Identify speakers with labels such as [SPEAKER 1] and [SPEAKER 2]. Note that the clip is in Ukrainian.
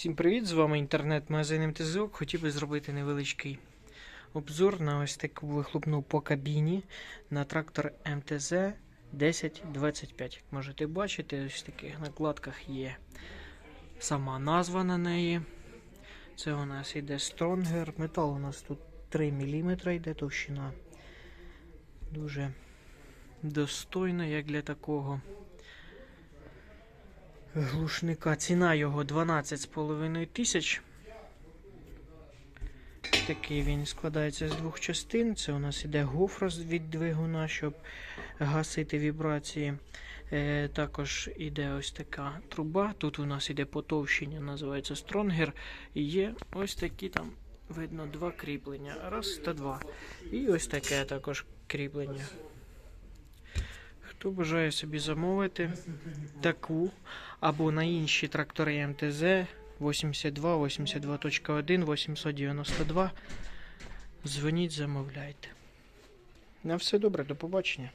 [SPEAKER 1] Всім привіт! З вами інтернет-магазин МТЗОК. Хотів би зробити невеличкий обзор на ось таку вихлопну по кабіні на трактор МТЗ 1025. Як можете бачити, ось в таких накладках є сама назва на неї. Це у нас іде Stronger. Метал у нас тут 3 мм йде товщина. Дуже достойно, як для такого глушника. Ціна його 12,5 тисяч. Такий він складається з двох частин. Це у нас іде гофра від двигуна, щоб гасити вібрації. Е, також іде ось така труба. Тут у нас іде потовщення, називається стронгер. І є ось такі там, видно, два кріплення. Раз та два. І ось таке також кріплення. Хто бажає собі замовити таку або на інші трактори МТЗ 82, 82.1, 892. Дзвоніть, замовляйте. На все добре, до побачення.